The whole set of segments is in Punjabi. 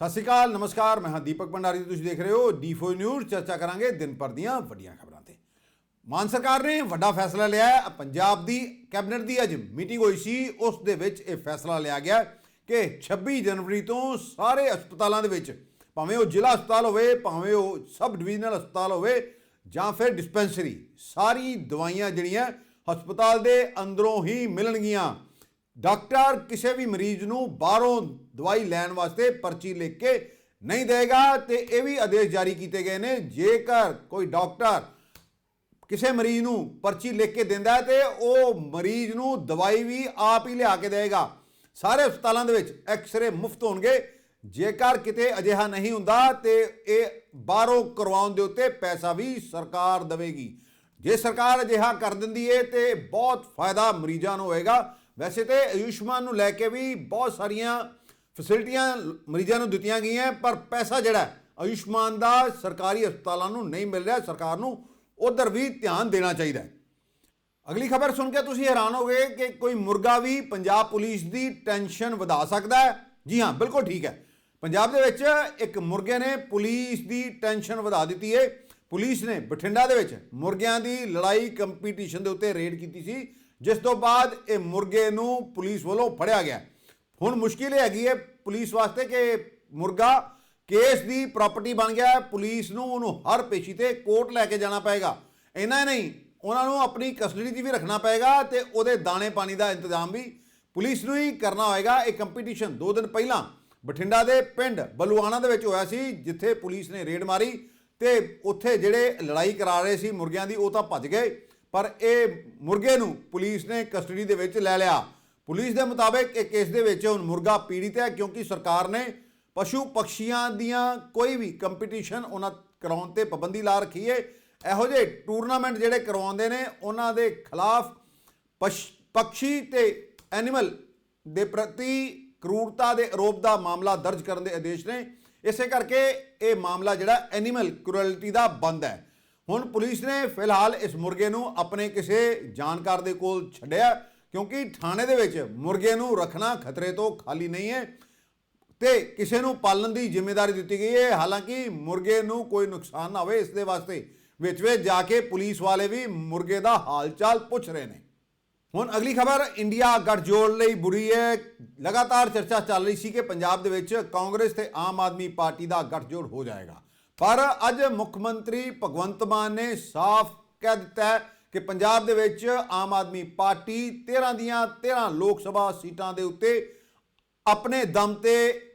ਸਤਿ ਸ਼੍ਰੀ ਅਕਾਲ, ਨਮਸਕਾਰ, ਮੈਂ ਹਾਂ ਦੀਪਕ ਭੰਡਾਰੀ ਤੇ ਤੁਸੀਂ ਦੇਖ ਰਹੇ ਹੋ ਡੀ4 ਨਿਊਜ਼ ਚਰਚਾ ਕਰਾਂਗੇ ਦਿਨ ਭਰ ਦੀਆਂ ਵੱਡੀਆਂ ਖਬਰਾਂ ਤੇ। ਮਾਨ ਸਰਕਾਰ ਨੇ ਵੱਡਾ ਫੈਸਲਾ ਲਿਆ ਹੈ, ਪੰਜਾਬ ਦੀ ਕੈਬਨਿਟ ਦੀ ਅੱਜ ਮੀਟਿੰਗ ਹੋਈ ਸੀ, ਉਸ ਦੇ ਵਿੱਚ ਇਹ ਫੈਸਲਾ ਲਿਆ ਗਿਆ ਕਿ 26 ਜਨਵਰੀ ਤੋਂ ਸਾਰੇ ਹਸਪਤਾਲਾਂ ਦੇ ਵਿੱਚ, ਭਾਵੇਂ ਉਹ ਜ਼ਿਲ੍ਹਾ ਹਸਪਤਾਲ ਹੋਵੇ, ਭਾਵੇਂ ਉਹ ਸਬ ਡਿਵੀਜ਼ਨਲ ਹਸਪਤਾਲ ਹੋਵੇ ਜਾਂ ਫਿਰ ਡਿਸਪੈਂਸਰੀ, ਸਾਰੀ ਦਵਾਈਆਂ ਜਿਹੜੀਆਂ ਹਸਪਤਾਲ ਦੇ ਅੰਦਰੋਂ ਹੀ ਮਿਲਣਗੀਆਂ। ਡਾਕਟਰ ਕਿਸੇ ਵੀ ਮਰੀਜ਼ ਨੂੰ ਬਾਹਰੋਂ ਦਵਾਈ ਲੈਣ ਵਾਸਤੇ ਪਰਚੀ ਲਿਖ ਕੇ ਨਹੀਂ ਦੇਗਾ ਤੇ ਇਹ ਵੀ ਆਦੇਸ਼ ਜਾਰੀ ਕੀਤੇ ਗਏ ਨੇ। ਜੇਕਰ ਕੋਈ ਡਾਕਟਰ ਕਿਸੇ ਮਰੀਜ਼ ਨੂੰ ਪਰਚੀ ਲਿਖ ਕੇ ਦਿੰਦਾ ਹੈ ਤੇ ਉਹ ਮਰੀਜ਼ ਨੂੰ ਦਵਾਈ ਵੀ ਆਪ ਹੀ ਲਿਆ ਕੇ ਦੇਗਾ ਸਾਰੇ ਹਸਪਤਾਲਾਂ ਦੇ ਵਿੱਚ ਐਕਸ-ਰੇ ਮੁਫਤ ਹੋਣਗੇ। ਜੇਕਰ ਕਿਤੇ ਅਜਿਹਾ ਨਹੀਂ ਹੁੰਦਾ ਤੇ ਇਹ ਬਾਹਰੋਂ ਕਰਵਾਉਣ ਦੇ ਉੱਤੇ ਪੈਸਾ ਵੀ ਸਰਕਾਰ ਦੇਵੇਗੀ। ਜੇ ਸਰਕਾਰ ਅਜਿਹਾ ਕਰ ਦਿੰਦੀ ਏ ਤੇ ਬਹੁਤ ਫਾਇਦਾ ਮਰੀਜ਼ਾਂ ਨੂੰ ਹੋਏਗਾ ਵੈਸੇ ਤੇ ਆਯੁਸ਼ਮਾਨ ਨੂੰ ਲੈ ਕੇ ਵੀ ਬਹੁਤ ਸਾਰੀਆਂ ਫੈਸਿਲਿਟੀਆਂ ਮਰੀਜ਼ਾਂ ਨੂੰ ਦਿੱਤੀਆਂ ਗਈਆਂ ਪਰ ਪੈਸਾ ਜਿਹੜਾ ਆਯੁਸ਼ਮਾਨ ਦਾ ਸਰਕਾਰੀ ਹਸਪਤਾਲਾਂ ਨੂੰ ਨਹੀਂ ਮਿਲ ਰਿਹਾ, ਸਰਕਾਰ ਨੂੰ ਉਧਰ ਵੀ ਧਿਆਨ ਦੇਣਾ ਚਾਹੀਦਾ ਹੈ। ਅਗਲੀ ਖਬਰ ਸੁਣ ਕੇ ਤੁਸੀਂ ਹੈਰਾਨ ਹੋਗੇ ਕਿ ਕੋਈ ਮੁਰਗਾ ਵੀ ਪੰਜਾਬ ਪੁਲਿਸ ਦੀ ਟੈਨਸ਼ਨ ਵਧਾ ਸਕਦਾ ਹੈ। ਜੀ ਹਾਂ, ਬਿਲਕੁਲ ਠੀਕ ਹੈ। ਪੰਜਾਬ ਦੇ ਵਿੱਚ ਇੱਕ ਮੁਰਗੇ ਨੇ ਪੁਲਿਸ ਦੀ ਟੈਨਸ਼ਨ ਵਧਾ ਦਿੱਤੀ ਹੈ। ਪੁਲਿਸ ਨੇ ਬਠਿੰਡਾ ਦੇ ਵਿੱਚ ਮੁਰਗਿਆਂ ਦੀ ਲੜਾਈ ਕੰਪੀਟੀਸ਼ਨ ਦੇ ਉੱਤੇ ਰੇਡ ਕੀਤੀ ਸੀ। ਜਿਸ ਤੋਂ ਬਾਅਦ ਇਹ ਮੁਰਗੇ ਨੂੰ ਪੁਲਿਸ ਵੱਲੋਂ ਫੜਿਆ ਗਿਆ। ਹੁਣ ਮੁਸ਼ਕਿਲ ਇਹ ਹੈਗੀ ਹੈ ਪੁਲਿਸ ਵਾਸਤੇ ਕਿ ਮੁਰਗਾ ਕੇਸ ਦੀ ਪ੍ਰਾਪਰਟੀ ਬਣ ਗਿਆ ਪੁਲਿਸ ਨੂੰ ਉਹਨੂੰ ਹਰ ਪੇਸ਼ੀ ਤੇ ਕੋਰਟ ਲੈ ਕੇ ਜਾਣਾ ਪਏਗਾ। ਇੰਨਾ ਹੀ ਨਹੀਂ, ਉਹਨਾਂ ਨੂੰ ਆਪਣੀ ਕਸਟਡੀ 'ਚ ਵੀ ਰੱਖਣਾ ਪਏਗਾ ਤੇ ਉਹਦੇ ਦਾਣੇ ਪਾਣੀ ਦਾ ਇੰਤਜ਼ਾਮ ਵੀ ਪੁਲਿਸ ਨੂੰ ਹੀ ਕਰਨਾ ਹੋਏਗਾ। ਇਹ ਕੰਪੀਟੀਸ਼ਨ ਦੋ ਦਿਨ ਪਹਿਲਾਂ ਬਠਿੰਡਾ ਦੇ ਪਿੰਡ ਬਲੂਆਣਾ ਦੇ ਵਿੱਚ ਹੋਇਆ ਸੀ, ਜਿੱਥੇ ਪੁਲਿਸ ਨੇ ਰੇਡ ਮਾਰੀ ਤੇ ਉੱਥੇ ਜਿਹੜੇ ਲੜਾਈ ਕਰਾ ਰਹੇ ਸੀ ਮੁਰਗਿਆਂ ਦੀ, ਉਹ ਤਾਂ ਭੱਜ ਗਏ। ਪਰ ਇਹ ਮੁਰਗੇ ਨੂੰ ਪੁਲਿਸ ਨੇ ਕਸਟਡੀ ਦੇ ਵਿੱਚ ਲੈ ਲਿਆ। ਪੁਲਿਸ ਦੇ ਮੁਤਾਬਕ ਇਹ ਕੇਸ ਦੇ ਵਿੱਚ ਹੁਣ ਮੁਰਗਾ ਪੀੜਿਤ ਹੈ ਕਿਉਂਕਿ ਸਰਕਾਰ ਨੇ ਪਸ਼ੂ ਪਕਸ਼ੀਆਂ ਦੀਆਂ ਕੋਈ ਵੀ ਕੰਪੀਟੀਸ਼ਨ ਉਹਨਾਂ ਕਰਾਉਣ ਤੇ ਪਾਬੰਦੀ ਲਾ ਰੱਖੀ ਹੈ ਇਹੋ ਜਿਹੇ ਟੂਰਨਾਮੈਂਟ ਜਿਹੜੇ ਕਰਵਾਉਂਦੇ ਨੇ, ਉਹਨਾਂ ਦੇ ਖਿਲਾਫ ਪਸ਼- ਪਕਸ਼ੀ ਤੇ ਐਨੀਮਲ ਦੇ ਪ੍ਰਤੀ ਕਰੂਰਤਾ ਦੇ ਆਰੋਪ ਦਾ ਮਾਮਲਾ ਦਰਜ ਕਰਨ ਦੇ ਆਦੇਸ਼ ਨੇ। ਇਸੇ ਕਰਕੇ ਇਹ ਮਾਮਲਾ ਜਿਹੜਾ ਐਨੀਮਲ ਕ੍ਰੂਐਲਿਟੀ ਦਾ ਬੰਦ ਹੈ। ਹੁਣ ਪੁਲਿਸ ਨੇ ਫਿਲਹਾਲ ਇਸ ਮੁਰਗੇ ਨੂੰ ਆਪਣੇ ਕਿਸੇ ਜਾਣਕਾਰ ਦੇ ਕੋਲ ਛੱਡਿਆ ਕਿਉਂਕਿ ਥਾਣੇ ਦੇ ਵਿੱਚ ਮੁਰਗੇ ਨੂੰ ਰੱਖਣਾ ਖਤਰੇ ਤੋਂ ਖਾਲੀ ਨਹੀਂ ਹੈ ਤੇ ਕਿਸੇ ਨੂੰ ਪਾਲਣ ਦੀ ਜ਼ਿੰਮੇਵਾਰੀ ਦਿੱਤੀ ਗਈ ਹੈ। ਹਾਲਾਂਕਿ ਮੁਰਗੇ ਨੂੰ ਕੋਈ ਨੁਕਸਾਨ ਨਾ ਹੋਵੇ, ਇਸ ਦੇ ਵਾਸਤੇ ਵਿੱਚ ਵਿੱਚ ਜਾ ਕੇ ਪੁਲਿਸ ਵਾਲੇ ਵੀ ਮੁਰਗੇ ਦਾ ਹਾਲਚਾਲ ਪੁੱਛ ਰਹੇ ਨੇ। ਹੁਣ ਅਗਲੀ ਖਬਰ, ਇੰਡੀਆ ਗੱਠਜੋੜ ਲਈ ਬੁਰੀ ਹੈ। ਲਗਾਤਾਰ ਚਰਚਾ ਚੱਲ ਰਹੀ ਸੀ ਕਿ ਪੰਜਾਬ ਦੇ ਵਿੱਚ ਕਾਂਗਰਸ ਤੇ ਆਮ ਆਦਮੀ ਪਾਰਟੀ ਦਾ ਗੱਠਜੋੜ ਹੋ ਜਾਏਗਾ। ਪਰ ਅੱਜ ਮੁੱਖ ਮੰਤਰੀ ਭਗਵੰਤ ਮਾਨ ਨੇ ਸਾਫ਼ ਕਹਿ ਦਿੱਤਾ ਹੈ ਕਿ ਪੰਜਾਬ ਦੇ ਵਿੱਚ ਆਮ ਆਦਮੀ ਪਾਰਟੀ 13 ਦੀਆਂ 13 ਲੋਕ ਸਭਾ ਸੀਟਾਂ ਦੇ ਉੱਤੇ ਆਪਣੇ ਦਮ ਤੇ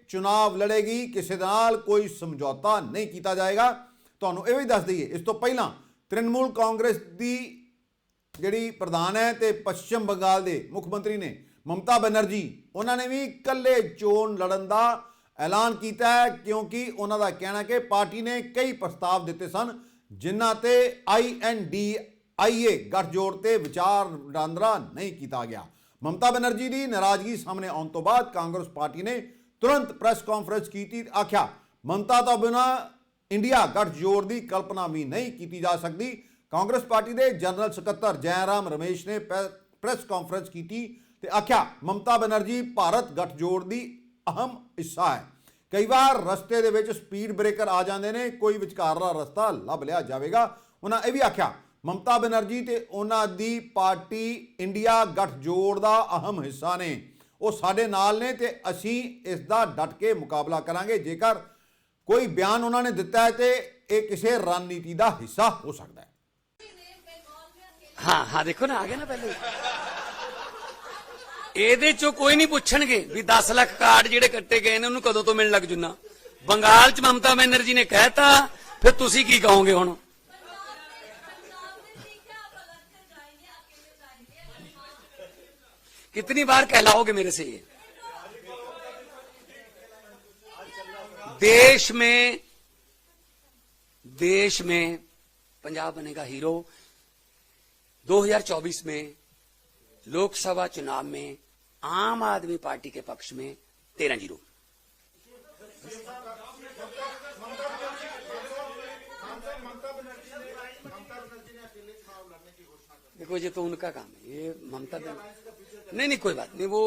ਚੁਣਾਵ ਲੜੇਗੀ। ਕਿਸੇ ਦੇ ਨਾਲ ਕੋਈ ਸਮਝੌਤਾ ਨਹੀਂ ਕੀਤਾ ਜਾਏਗਾ। ਤੁਹਾਨੂੰ ਇਹ ਵੀ ਦੱਸ ਦਈਏ, ਇਸ ਤੋਂ ਪਹਿਲਾਂ ਤ੍ਰਿਣਮੂਲ ਕਾਂਗਰਸ ਦੀ ਜਿਹੜੀ ਪ੍ਰਧਾਨ ਹੈ ਤੇ ਪੱਛਮ ਬੰਗਾਲ ਦੇ ਮੁੱਖ ਮੰਤਰੀ ਨੇ ਮਮਤਾ ਬਨਰਜੀ, ਉਹਨਾਂ ਨੇ ਵੀ ਇਕੱਲੇ ਚੋਣ ਲੜਨ ਦਾ ਐਲਾਨ ਕੀਤਾ ਹੈ ਕਿਉਂਕਿ ਉਹਨਾਂ ਦਾ ਕਹਿਣਾ ਕਿ ਪਾਰਟੀ ਨੇ ਕਈ ਪ੍ਰਸਤਾਵ ਦਿੱਤੇ ਸਨ, ਜਿਨ੍ਹਾਂ ਤੇ ਆਈਐਨਡੀਆਈਏ ਗੱਠਜੋੜ ਤੇ ਵਿਚਾਰ ਵਟਾਂਦਰਾ ਨਹੀਂ ਕੀਤਾ ਗਿਆ। ਮਮਤਾ ਬਨਰਜੀ ਦੀ ਨਾਰਾਜ਼ਗੀ ਸਾਹਮਣੇ ਆਉਣ ਤੋਂ ਬਾਅਦ ਕਾਂਗਰਸ ਪਾਰਟੀ ਨੇ ਤੁਰੰਤ ਪ੍ਰੈਸ ਕਾਨਫਰੰਸ ਕੀਤੀ ਆਖਿਆ, ਮਮਤਾ ਤੋਂ ਬਿਨਾਂ ਇੰਡੀਆ ਗੱਠਜੋੜ ਦੀ ਕਲਪਨਾ ਵੀ ਨਹੀਂ ਕੀਤੀ ਜਾ ਸਕਦੀ। ਕਾਂਗਰਸ ਪਾਰਟੀ ਦੇ ਜਨਰਲ ਸਕੱਤਰ ਜੈਰਾਮ ਰਮੇਸ਼ ਨੇ ਪ੍ਰੈ- ਪ੍ਰੈਸ ਕਾਨਫਰੰਸ ਕੀਤੀ ਤੇ ਆਖਿਆ, ਮਮਤਾ ਬਨਰਜੀ ਭਾਰਤ ਗੱਠਜੋੜ ਦੀ ਅਹਮ ਹਿੱਸਾ ਹੈ। ਕਈ ਵਾਰ ਰਸਤੇ ਦੇ ਵਿੱਚ ਸਪੀਡ ਬ੍ਰੇਕਰ ਆ ਜਾਂਦੇ ਨੇ, ਕੋਈ ਵਿਚਕਾਰਲਾ ਰਸਤਾ ਲੱਭ ਲਿਆ ਜਾਵੇਗਾ। ਉਹਨਾਂ ਇਹ ਵੀ ਆਖਿਆ, ਮਮਤਾ ਬਨਰਜੀ ਤੇ ਉਹਨਾਂ ਦੀ ਪਾਰਟੀ ਇੰਡੀਆ ਗੱਠਜੋੜ ਦਾ ਅਹਿਮ ਹਿੱਸਾ ਨੇ। ਉਹ ਸਾਡੇ ਨਾਲ ਨੇ ਤੇ ਅਸੀਂ ਇਸ ਦਾ ਡਟ ਕੇ ਮੁਕਾਬਲਾ ਕਰਾਂਗੇ। ਜੇਕਰ ਕੋਈ ਬਿਆਨ ਉਹਨਾਂ ਨੇ ਦਿੱਤਾ ਹੈ ਤੇ ਇਹ ਕਿਸੇ ਰਣਨੀਤੀ ਦਾ ਹਿੱਸਾ ਹੋ ਸਕਦਾ ਹੈ। ਹਾਂ ਹਾਂ, ਦੇਖੋ ਨਾ, ਆ ਗਿਆ ਨਾ ਪਹਿਲੇ। ਇਹਦੇ ਚੋਂ ਕੋਈ ਨਹੀਂ ਪੁੱਛਣਗੇ ਵੀ 10 ਲੱਖ ਕਾਰਡ ਜਿਹੜੇ ਕੱਟੇ ਗਏ ਨੇ ਉਹਨੂੰ ਕਦੋਂ ਤੋਂ ਮਿਲਣ ਲੱਗ ਜੁਨਾ ਬੰਗਾਲ ਚ ਮਮਤਾ ਬੈਨਰਜੀ ਨੇ ਕਹਿਤਾ ਫਿਰ ਤੁਸੀਂ ਕੀ ਕਹੋਗੇ ਹੁਣ कितनी बार कहलाओगे मेरे से ये देश में देश में पंजाब बनेगा हीरो 2024 में लोकसभा चुनाव में आम आदमी पार्टी के पक्ष में तेरह ज़ीरो। देखो, ये तो उनका काम है। ये ममता बनर्जी नहीं नहीं, कोई बात नहीं। वो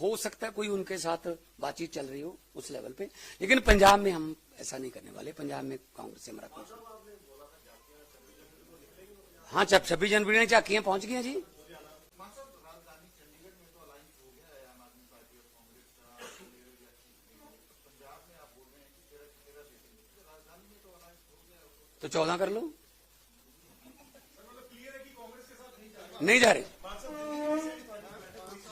हो सकता है कोई उनके साथ बातचीत चल रही हो उस लेवल पे। लेकिन पंजाब में हम ऐसा नहीं करने वाले। पंजाब में कांग्रेस से हमारा हाँ छब्बीस जनवरी ने झाकियाँ पहुँच गई जी। तो चौदह कर लो नहीं जा रहे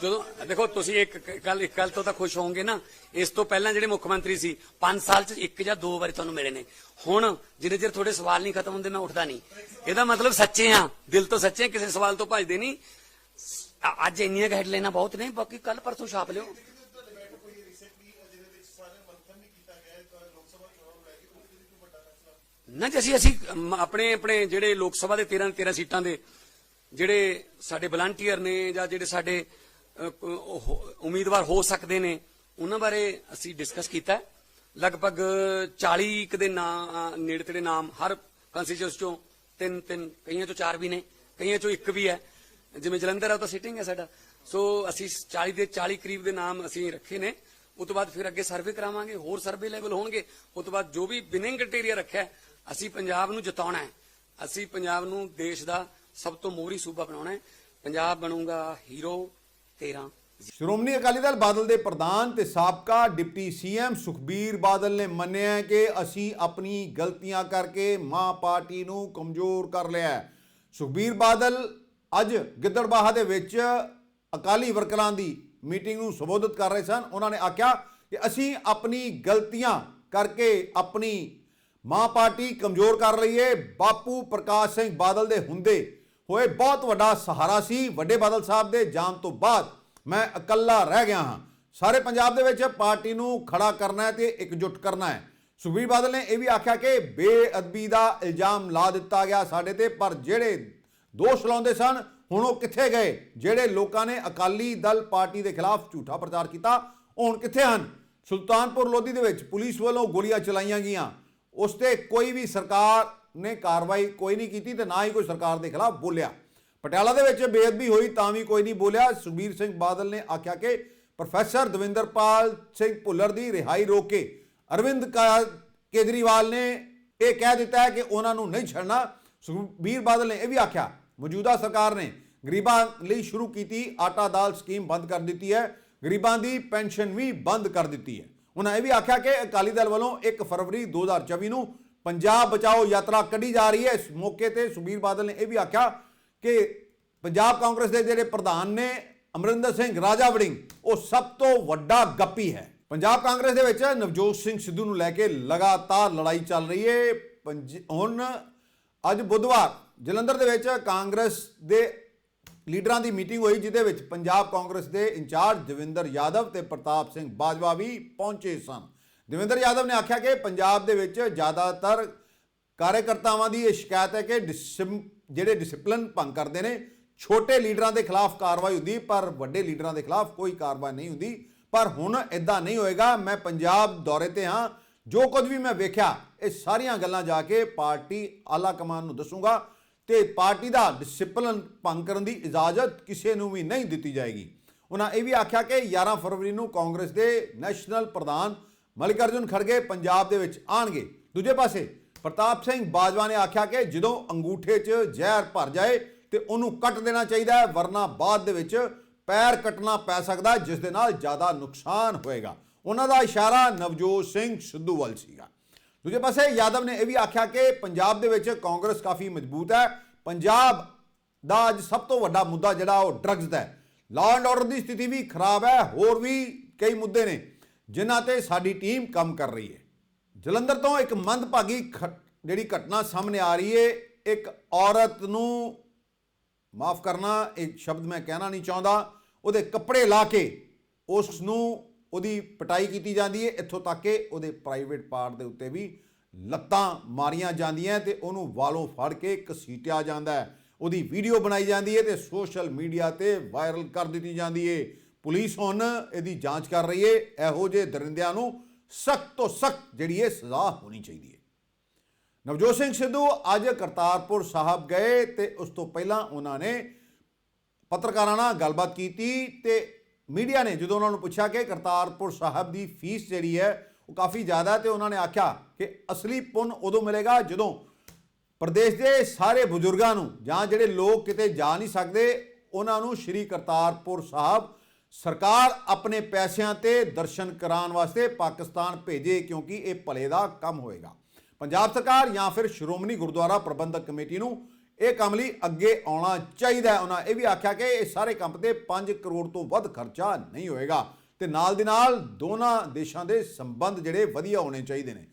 ਜਦੋਂ ਦੇਖੋ ਤੁਸੀਂ ਇੱਕ ਕੱਲ ਇੱਕ ਕੱਲ ਤੋਂ ਤਾਂ ਖੁਸ਼ ਹੋਵੋਗੇ ਨਾ ਇਸ ਤੋਂ ਪਹਿਲਾਂ ਜਿਹੜੇ ਮੁੱਖ ਮੰਤਰੀ ਸੀ 5 ਸਾਲ ਚ ਇੱਕ ਜਾਂ ਦੋ ਵਾਰੀ ਤੁਹਾਨੂੰ ਮਿਲੇ ਨੇ ਹੁਣ ਜਿੰਨੇ ਚਿਰ ਤੁਹਾਡੇ ਸਵਾਲ ਨਹੀਂ ਖਤਮ ਹੁੰਦੇ ਮੈਂ ਉੱਠਦਾ ਨਹੀਂ ਇਹਦਾ ਮਤਲਬ ਸੱਚੇ ਆ ਦਿਲ ਤੋਂ ਸੱਚੇ ਆ, ਕਿਸੇ ਸਵਾਲ ਤੋਂ ਭੱਜਦੇ ਨਹੀਂ ਅ- ਅੱਜ ਇੰਨੀਆਂ ਹੈਡ ਲੈਣਾ ਬਹੁਤ ਨੇ ਬਾਕੀ ਕੱਲ ਪਰਸੋਂ ਛਾਪ ਲਿਓ ਨਾ ਜੀ, ਅਸੀਂ ਅਸੀਂ ਆਪਣੇ ਆਪਣੇ ਜਿਹੜੇ ਲੋਕ ਸਭਾ ਦੇ 13 13 ਸੀਟਾਂ ਦੇ ਜਿਹੜੇ ਸਾਡੇ ਵਲੰਟੀਅਰ ਨੇ ਜਾਂ ਜਿਹੜੇ ਸਾਡੇ ਉਮੀਦਵਾਰ ਹੋ ਸਕਦੇ ਨੇ, ਉਹਨਾਂ ਬਾਰੇ ਅਸੀਂ ਡਿਸਕਸ ਕੀਤਾ ਲਗਭਗ 40 ਕੁ ਦੇ ਨਾਮ ਨੇੜੇ ਤੇੜੇ ਨਾਮ ਹਰ ਕੰਸਟੀਚੁਐਂਸ ਚੋਂ ਤਿੰਨ ਤਿੰਨ, ਕਈਆਂ ਚੋਂ ਚਾਰ ਵੀ ਨੇ, ਕਈਆਂ ਚੋਂ ਇੱਕ ਵੀ ਹੈ। ਜਿਵੇਂ ਜਲੰਧਰ ਆ, ਉਹ ਤਾਂ ਸਿਟਿੰਗ ਹੈ ਸਾਡਾ। ਸੋ ਅਸੀਂ 40 ਦੇ 40 ਕਰੀਬ ਦੇ ਨਾਮ ਅਸੀਂ ਰੱਖੇ ਨੇ। ਉਸ ਤੋਂ ਬਾਅਦ ਫਿਰ ਅੱਗੇ ਸਰਵੇ ਕਰਾਵਾਂਗੇ, ਹੋਰ ਸਰਵੇ ਲੈਵਲ ਹੋਣਗੇ। ਉਸ ਤੋਂ ਬਾਅਦ ਜੋ ਵੀ ਵਿਨਿੰਗ ਕ੍ਰਾਈਟੇਰੀਆ ਰੱਖਿਆ ਅਸੀਂ ਪੰਜਾਬ ਨੂੰ ਜਿਤਾਉਣਾ ਹੈ। ਅਸੀਂ ਪੰਜਾਬ ਨੂੰ ਦੇਸ਼ ਦਾ ਸਭ ਤੋਂ ਮੋਹਰੀ ਸੂਬਾ ਬਣਾਉਣਾ ਹੈ। ਪੰਜਾਬ ਬਣੂਗਾ ਹੀਰੋ 13 ਸ਼੍ਰੋਮਣੀ ਅਕਾਲੀ ਦਲ ਬਾਦਲ ਦੇ ਪ੍ਰਧਾਨ ਤੇ ਸਾਬਕਾ ਡਿਪਟੀ ਸੀਐਮ ਸੁਖਬੀਰ ਬਾਦਲ ਨੇ ਮੰਨਿਆ ਕਿ ਅਸੀਂ ਆਪਣੀ ਗਲਤੀਆਂ ਕਰਕੇ ਮਾਂ ਪਾਰਟੀ ਨੂੰ ਕਮਜ਼ੋਰ ਕਰ ਲਿਆ ਸੁਖਬੀਰ ਬਾਦਲ ਅੱਜ ਗਿੱਦੜਬਾਹਾ ਦੇ ਵਿੱਚ ਅਕਾਲੀ ਵਰਕਰਾਂ ਦੀ ਮੀਟਿੰਗ ਨੂੰ ਸੰਬੋਧਿਤ ਕਰ ਰਹੇ ਸਨ। ਉਹਨਾਂ ਨੇ ਆਖਿਆ ਕਿ ਅਸੀਂ ਆਪਣੀ ਗਲਤੀਆਂ ਕਰਕੇ ਆਪਣੀ ਮਾਂ ਪਾਰਟੀ ਕਮਜ਼ੋਰ ਕਰ ਰਹੀ ਹੈ ਬਾਪੂ ਪ੍ਰਕਾਸ਼ ਸਿੰਘ ਬਾਦਲ ਦੇ ਹੁੰਦੇ ਹੋਏ ਬਹੁਤ ਵੱਡਾ ਸਹਾਰਾ ਸੀ। ਵੱਡੇ ਬਾਦਲ ਸਾਹਿਬ ਦੇ ਜਾਣ ਤੋਂ ਬਾਅਦ ਮੈਂ ਇਕੱਲਾ ਰਹਿ ਗਿਆ ਹਾਂ। ਸਾਰੇ ਪੰਜਾਬ ਦੇ ਵਿੱਚ ਪਾਰਟੀ ਨੂੰ ਖੜਾ ਕਰਨਾ ਹੈ ਤੇ ਇਕਜੁੱਟ ਕਰਨਾ ਹੈ। ਸੁਖਬੀਰ ਬਾਦਲ ਨੇ ਇਹ ਵੀ ਆਖਿਆ ਕਿ ਬੇਅਦਬੀ ਦਾ ਇਲਜ਼ਾਮ ਲਾ ਦਿੱਤਾ ਗਿਆ ਸਾਡੇ ਤੇ, ਪਰ ਜਿਹੜੇ ਦੋਸ਼ ਲਾਉਂਦੇ ਸਨ, ਹੁਣ ਉਹ ਕਿੱਥੇ ਗਏ? ਜਿਹੜੇ ਲੋਕਾਂ ਨੇ ਅਕਾਲੀ ਦਲ ਪਾਰਟੀ ਦੇ ਖਿਲਾਫ ਝੂਠਾ ਪ੍ਰਚਾਰ ਕੀਤਾ ਹੁਣ ਕਿੱਥੇ ਹਨ? ਸੁਲਤਾਨਪੁਰ ਲੋਧੀ ਦੇ ਵਿੱਚ ਪੁਲਿਸ ਵੱਲੋਂ ਗੋਲੀਆਂ ਚਲਾਈਆਂ ਗਈਆਂ। ਉਸ ਤੇ ਕੋਈ ਵੀ ਸਰਕਾਰ ਨੇ ਕਾਰਵਾਈ ਕੋਈ ਨਹੀਂ ਕੀਤੀ ਤੇ ਨਾ ਹੀ ਕੋਈ ਸਰਕਾਰ ਦੇ ਖਿਲਾਫ ਬੋਲਿਆ। ਪਟਿਆਲਾ ਦੇ ਵਿੱਚ ਬੇਅਦਬੀ ਹੋਈ ਤਾਂ ਵੀ ਕੋਈ ਨਹੀਂ ਬੋਲਿਆ। ਸੁਖਬੀਰ ਸਿੰਘ ਬਾਦਲ ਨੇ ਆਖਿਆ ਕਿ ਪ੍ਰੋਫੈਸਰ ਦਵਿੰਦਰਪਾਲ ਸਿੰਘ ਭੁੱਲਰ ਦੀ ਰਿਹਾਈ ਰੋਕ ਕੇ ਅਰਵਿੰਦ ਕਾ- ਕੇਜਰੀਵਾਲ ਨੇ ਇਹ ਕਹਿ ਦਿੱਤਾ ਹੈ ਕਿ ਉਹਨਾਂ ਨੂੰ ਨਹੀਂ ਛੱਡਣਾ। ਸੁਖਬੀਰ ਬਾਦਲ ਨੇ ਇਹ ਵੀ ਆਖਿਆ। ਮੌਜੂਦਾ ਸਰਕਾਰ ਨੇ ਗਰੀਬਾਂ ਲਈ ਸ਼ੁਰੂ ਕੀਤੀ ਆਟਾ ਦਾਲ ਸਕੀਮ ਬੰਦ ਕਰ ਦਿੱਤੀ ਹੈ। ਗਰੀਬਾਂ ਦੀ ਪੈਨਸ਼ਨ ਵੀ ਬੰਦ ਕਰ ਦਿੱਤੀ ਹੈ। ਉਹਨਾਂ ਇਹ ਵੀ ਆਖਿਆ ਕਿ ਅਕਾਲੀ ਦਲ ਵੱਲੋਂ 1 ਫਰਵਰੀ 2024 ਨੂੰ ਪੰਜਾਬ ਬਚਾਓ ਯਾਤਰਾ ਕੱਢੀ ਜਾ ਰਹੀ ਹੈ। ਇਸ ਮੌਕੇ ਤੇ ਸੁਖਬੀਰ ਬਾਦਲ ਨੇ ਇਹ ਵੀ ਆਖਿਆ ਕਿ ਪੰਜਾਬ ਕਾਂਗਰਸ ਦੇ ਜਿਹੜੇ ਪ੍ਰਧਾਨ ਨੇ ਅਮਰਿੰਦਰ ਸਿੰਘ, ਰਾਜਾ ਵੜਿੰਗ, ਉਹ ਸਭ ਤੋਂ ਵੱਡਾ ਗੱਪੀ ਹੈ। ਪੰਜਾਬ ਕਾਂਗਰਸ ਦੇ ਵਿੱਚ ਨਵਜੋਤ ਸਿੰਘ ਸਿੱਧੂ ਨੂੰ ਲੈ ਕੇ ਲਗਾਤਾਰ ਲੜਾਈ ਚੱਲ ਰਹੀ ਹੈ। ਪੰਜ- ਹੁਣ ਅੱਜ ਬੁੱਧਵਾਰ ਜਲੰਧਰ ਦੇ ਵਿੱਚ ਕਾਂਗਰਸ ਦੇ ਲੀਡਰਾਂ ਦੀ ਮੀਟਿੰਗ ਹੋਈ, ਜਿਹਦੇ ਵਿੱਚ ਪੰਜਾਬ ਕਾਂਗਰਸ ਦੇ ਇੰਚਾਰਜ ਦਵਿੰਦਰ ਯਾਦਵ ਤੇ ਪ੍ਰਤਾਪ ਸਿੰਘ ਬਾਜਵਾ ਵੀ ਪਹੁੰਚੇ ਸਨ। ਦਵਿੰਦਰ ਯਾਦਵ ਨੇ ਆਖਿਆ ਕਿ ਪੰਜਾਬ ਦੇ ਵਿੱਚ ਜ਼ਿਆਦਾਤਰ ਕਾਰਜਕਰਤਾਵਾਂ ਦੀ ਇਹ ਸ਼ਿਕਾਇਤ ਹੈ ਕਿ ਡਿਸਿਮ- ਜਿਹੜੇ ਡਿਸਪਲਿਨ ਭੰਗ ਕਰਦੇ ਨੇ, ਛੋਟੇ ਲੀਡਰਾਂ ਦੇ ਖਿਲਾਫ ਕਾਰਵਾਈ ਹੁੰਦੀ, ਪਰ ਵੱਡੇ ਲੀਡਰਾਂ ਦੇ ਖਿਲਾਫ ਕੋਈ ਕਾਰਵਾਈ ਨਹੀਂ ਹੁੰਦੀ। ਪਰ ਹੁਣ ਇਦਾਂ ਨਹੀਂ ਹੋਏਗਾ। ਮੈਂ ਪੰਜਾਬ ਦੌਰੇ ਤੇ ਹਾਂ। ਜੋ ਕੁਝ ਵੀ ਮੈਂ ਵੇਖਿਆ, ਇਹ ਸਾਰੀਆਂ ਗੱਲਾਂ ਜਾ ਕੇ ਪਾਰਟੀ ਆਲਾ ਕਮਾਨ ਨੂੰ ਦੱਸੂਗਾ। ਤੇ ਪਾਰਟੀ ਦਾ ਡਿਸਪਲਿਨ ਭੰਗ ਕਰਨ ਦੀ ਇਜਾਜ਼ਤ ਕਿਸੇ ਨੂੰ ਵੀ ਨਹੀਂ ਦਿੱਤੀ ਜਾਏਗੀ। ਉਹਨਾਂ ਇਹ ਵੀ ਆਖਿਆ ਕਿ 11 ਫਰਵਰੀ ਨੂੰ ਕਾਂਗਰਸ ਦੇ ਨੈਸ਼ਨਲ ਪ੍ਰਧਾਨ ਮਲਿਕਾਰਜੁਨ ਖੜਗੇ ਪੰਜਾਬ ਦੇ ਵਿੱਚ ਆਣਗੇ ਦੂਜੇ ਪਾਸੇ, ਪ੍ਰਤਾਪ ਸਿੰਘ ਬਾਜਵਾ ਨੇ ਆਖਿਆ ਕਿ ਜਦੋਂ ਅੰਗੂਠੇ 'ਚ ਜ਼ਹਿਰ ਭਰ ਜਾਏ ਤੇ ਉਹਨੂੰ ਕੱਟ ਦੇਣਾ ਚਾਹੀਦਾ ਹੈ, ਵਰਨਾ ਬਾਅਦ ਦੇ ਵਿੱਚ ਪੈਰ ਕੱਟਣਾ ਪੈ ਸਕਦਾ ਜਿਸ ਦੇ ਨਾਲ ਜ਼ਿਆਦਾ ਨੁਕਸਾਨ ਹੋਏਗਾ। ਉਹਨਾਂ ਦਾ ਇਸ਼ਾਰਾ ਨਵਜੋਤ ਸਿੰਘ ਸਿੱਧੂ ਵੱਲ ਸੀਗਾ। ਦੂਜੇ ਪਾਸੇ ਯਾਦਵ ਨੇ ਇਹ ਵੀ ਆਖਿਆ ਕਿ ਪੰਜਾਬ ਦੇ ਵਿੱਚ ਕਾਂਗਰਸ ਕਾਫੀ ਮਜ਼ਬੂਤ ਹੈ। ਪੰਜਾਬ ਦਾ ਅੱਜ ਸਭ ਤੋਂ ਵੱਡਾ ਮੁੱਦਾ ਜਿਹੜਾ ਉਹ ਡਰੱਗਸ ਦਾ ਹੈ। ਲਾਅ ਐਂਡ ਆਰਡਰ ਦੀ ਸਥਿਤੀ ਵੀ ਖਰਾਬ ਹੈ, ਹੋਰ ਵੀ ਕਈ ਮੁੱਦੇ ਨੇ ਜਿਨ੍ਹਾਂ ਤੇ ਸਾਡੀ ਟੀਮ ਕੰਮ ਕਰ ਰਹੀ ਹੈ। ਜਲੰਧਰ ਤੋਂ ਇੱਕ ਮੰਦਭਾਗੀ ਖ- ਜਿਹੜੀ ਘਟਨਾ ਸਾਹਮਣੇ ਆ ਰਹੀ ਹੈ, ਇੱਕ ਔਰਤ ਨੂੰ ਮਾਫ ਕਰਨਾ, ਇਹ ਸ਼ਬਦ ਮੈਂ ਕਹਿਣਾ ਨਹੀਂ ਚਾਹੁੰਦਾ, ਉਹਦੇ ਕੱਪੜੇ ਲਾ ਕੇ ਉਸ ਨੂੰ ਉਹਦੀ ਪਟਾਈ ਕੀਤੀ ਜਾਂਦੀ ਹੈ ਇੱਥੋਂ ਤੱਕ ਕਿ ਉਹਦੇ ਪ੍ਰਾਈਵੇਟ ਪਾਰਟ ਦੇ ਉੱਤੇ ਵੀ ਲੱਤਾਂ ਮਾਰੀਆਂ ਜਾਂਦੀਆਂ ਤੇ ਉਹਨੂੰ ਵਾਲੋਂ ਫੜ ਕੇ ਘਸੀਟਿਆ ਜਾਂਦਾ ਹੈ। ਉਹਦੀ ਵੀਡੀਓ ਬਣਾਈ ਜਾਂਦੀ ਹੈ ਤੇ ਸੋਸ਼ਲ ਮੀਡੀਆ ਤੇ ਵਾਇਰਲ ਕਰ ਦਿੱਤੀ ਜਾਂਦੀ ਹੈ ਪੁਲਿਸ ਹੁਣ ਇਹਦੀ ਜਾਂਚ ਕਰ ਰਹੀ ਹੈ ਇਹੋ ਜਿਹੇ ਦਰਿੰਦਿਆਂ ਨੂੰ ਸਖਤ ਤੋਂ ਸਖਤ ਜਿਹੜੀ ਹੈ ਸਜ਼ਾ ਹੋਣੀ ਚਾਹੀਦੀ ਹੈ ਨਵਜੋਤ ਸਿੰਘ ਸਿੱਧੂ ਅੱਜ ਕਰਤਾਰਪੁਰ ਸਾਹਿਬ ਗਏ ਤੇ ਉਸ ਤੋਂ ਪਹਿਲਾਂ ਉਹਨਾਂ ਨੇ ਪੱਤਰਕਾਰਾਂ ਨਾਲ ਗੱਲਬਾਤ ਕੀਤੀ ਤੇ ਮੀਡੀਆ ਨੇ ਜਦੋਂ ਉਹਨਾਂ ਨੂੰ ਪੁੱਛਿਆ ਕਿ ਕਰਤਾਰਪੁਰ ਸਾਹਿਬ ਦੀ ਫੀਸ ਜਿਹੜੀ ਹੈ ਉਹ ਕਾਫੀ ਜ਼ਿਆਦਾ ਹੈ, ਤੇ ਉਹਨਾਂ ਨੇ ਆਖਿਆ ਕਿ ਅਸਲੀ ਪੁੰਨ ਉਦੋਂ ਮਿਲੇਗਾ ਜਦੋਂ ਪ੍ਰਦੇਸ਼ ਦੇ ਸਾਰੇ ਬਜ਼ੁਰਗਾਂ ਨੂੰ ਜਾਂ ਜਿਹੜੇ ਲੋਕ ਕਿਤੇ ਜਾ ਨਹੀਂ ਸਕਦੇ, ਉਹਨਾਂ ਨੂੰ ਸ਼੍ਰੀ ਕਰਤਾਰਪੁਰ ਸਾਹਿਬ ਸਰਕਾਰ ਆਪਣੇ ਪੈਸਿਆਂ ਤੇ ਦਰਸ਼ਨ ਕਰਾਉਣ ਵਾਸਤੇ ਪਾਕਿਸਤਾਨ ਭੇਜੇ, ਕਿਉਂਕਿ ਇਹ ਭਲੇ ਦਾ ਕੰਮ ਹੋਏਗਾ। ਪੰਜਾਬ ਸਰਕਾਰ ਜਾਂ ਫਿਰ ਸ਼੍ਰੋਮਣੀ ਗੁਰਦੁਆਰਾ ਪ੍ਰਬੰਧਕ ਕਮੇਟੀ ਨੂੰ ਇਹ ਕੰਮ ਲਈ ਅੱਗੇ ਆਉਣਾ ਚਾਹੀਦਾ ਉਹਨਾਂ ਇਹ ਵੀ ਆਖਿਆ ਕਿ ਇਹ ਸਾਰੇ ਕੰਮ ਤੇ 5 ਕਰੋੜ ਤੋਂ ਵੱਧ ਖਰਚਾ ਨਹੀਂ ਹੋਏਗਾ। ਤੇ ਨਾਲ ਦੀ ਨਾਲ ਦੋਨਾਂ ਦੇਸ਼ਾਂ ਦੇ ਸੰਬੰਧ ਜਿਹੜੇ ਵਧੀਆ ਹੋਣੇ ਚਾਹੀਦੇ ਨੇ।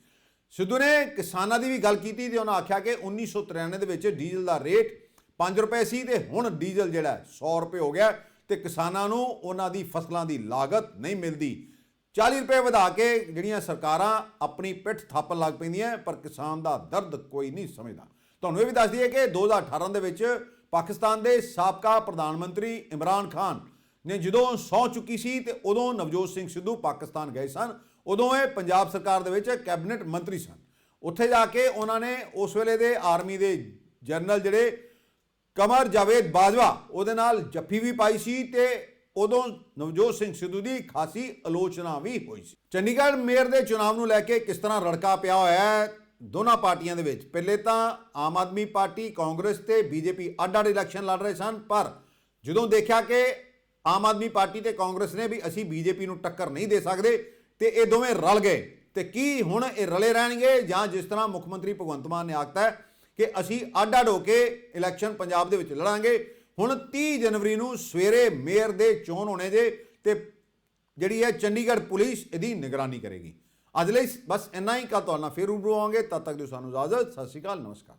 ਸਿੱਧੂ ਨੇ ਕਿਸਾਨਾਂ ਦੀ ਵੀ ਗੱਲ ਕੀਤੀ ਤੇ ਉਹਨਾਂ ਆਖਿਆ ਕਿ 1993 ਦੇ ਵਿੱਚ ਡੀਜ਼ਲ ਦਾ ਰੇਟ 5 ਰੁਪਏ ਸੀ ਤੇ ਹੁਣ ਡੀਜ਼ਲ ਜਿਹੜਾ ਹੈ 100 ਰੁਪਏ ਹੋ ਗਿਆ ਤੇ ਕਿਸਾਨਾਂ ਨੂੰ ਉਹਨਾਂ ਦੀ ਫਸਲਾਂ ਦੀ ਲਾਗਤ ਨਹੀਂ ਮਿਲਦੀ। 40 ਰੁਪਏ ਵਧਾ ਕੇ ਜਿਹੜੀਆਂ ਸਰਕਾਰਾਂ ਆਪਣੀ ਪਿੱਠ ਥਾਪਣ ਲੱਗ ਪੈਂਦੀਆਂ, ਪਰ ਕਿਸਾਨ ਦਾ ਦਰਦ ਕੋਈ ਨਹੀਂ ਸਮਝਦਾ। ਤੁਹਾਨੂੰ ਇਹ ਵੀ ਦੱਸ ਦਈਏ ਕਿ 2018 ਦੇ ਵਿੱਚ ਪਾਕਿਸਤਾਨ ਦੇ ਸਾਬਕਾ ਪ੍ਰਧਾਨ ਮੰਤਰੀ ਇਮਰਾਨ ਖਾਨ ਨੇ ਜਦੋਂ ਸੌ ਚੁੱਕੀ ਸੀ ਤੇ ਉਦੋਂ ਨਵਜੋਤ ਸਿੰਘ ਸਿੱਧੂ ਪਾਕਿਸਤਾਨ ਗਏ ਸਨ, ਉਦੋਂ ਇਹ ਪੰਜਾਬ ਸਰਕਾਰ ਦੇ ਵਿੱਚ ਕੈਬਨਿਟ ਮੰਤਰੀ ਸਨ। ਉੱਥੇ ਜਾ ਕੇ ਉਹਨਾਂ ਨੇ ਉਸ ਵੇਲੇ ਦੇ ਆਰਮੀ ਦੇ ਜਨਰਲ ਜਿਹੜੇ ਕਮਰ ਜਾਵੇਦ ਬਾਜਵਾ, ਉਹਦੇ ਨਾਲ ਜੱਫੀ ਵੀ ਪਾਈ ਸੀ ਤੇ ਉਦੋਂ ਨਵਜੋਤ ਸਿੰਘ ਸਿੱਧੂ ਦੀ ਖਾਸੀ ਆਲੋਚਨਾ ਵੀ ਹੋਈ ਸੀ। ਚੰਡੀਗੜ੍ਹ ਮੇਅਰ ਦੇ ਚੁਣਾਵ ਨੂੰ ਲੈ ਕੇ ਕਿਸ ਤਰ੍ਹਾਂ ਰੜਕਾ ਪਿਆ ਹੋਇਆ ਹੈ ਦੋਨਾਂ ਪਾਰਟੀਆਂ ਦੇ ਵਿੱਚ। ਪਹਿਲੇ ਤਾਂ ਆਮ ਆਦਮੀ ਪਾਰਟੀ, ਕਾਂਗਰਸ ਤੇ ਬੀਜੇਪੀ ਅੱਡ-ਅੱਡ ਇਲੈਕਸ਼ਨ ਲੜ ਰਹੇ ਸਨ, ਪਰ ਜਦੋਂ ਦੇਖਿਆ ਕਿ ਆਮ ਆਦਮੀ ਪਾਰਟੀ ਤੇ ਕਾਂਗਰਸ ਨੇ ਵੀ ਅਸੀਂ ਬੀਜੇਪੀ ਨੂੰ ਟੱਕਰ ਨਹੀਂ ਦੇ ਸਕਦੇ ਤੇ ਇਹ ਦੋਵੇਂ ਰਲ ਗਏ, ਤੇ ਕੀ ਹੁਣ ਇਹ ਰਲੇ ਰਹਿਣਗੇ ਜਾਂ ਜਿਸ ਤਰ੍ਹਾਂ ਮੁੱਖ ਮੰਤਰੀ ਭਗਵੰਤ ਮਾਨ ਨੇ ਆਖਤਾ ਕਿ ਅਸੀਂ ਅੱਡ-ਅੱਡ ਹੋ ਕੇ ਇਲੈਕਸ਼ਨ ਪੰਜਾਬ ਦੇ ਵਿੱਚ ਲੜਾਂਗੇ। ਹੁਣ 30 ਜਨਵਰੀ ਨੂੰ ਸਵੇਰੇ ਮੇਅਰ ਦੇ ਚੋਣ ਹੋਣੇ ਜੇ ਤੇ ਜਿਹੜੀ ਹੈ ਚੰਡੀਗੜ੍ਹ ਪੁਲਿਸ ਇਹਦੀ ਨਿਗਰਾਨੀ ਕਰੇਗੀ। ਅੱਜ ਲਈ ਬਸ ਇੰਨਾ ਹੀ ਕੱਲ ਤੁਹਾਡੇ ਨਾਲ ਫਿਰ ਰੂਬਰੂ ਆਵਾਂਗੇ ਤਦ ਤੱਕ ਦੀ ਸਾਨੂੰ ਇਜਾਜ਼ਤ, ਸਤਿ ਸ਼੍ਰੀ ਅਕਾਲ, ਨਮਸਕਾਰ।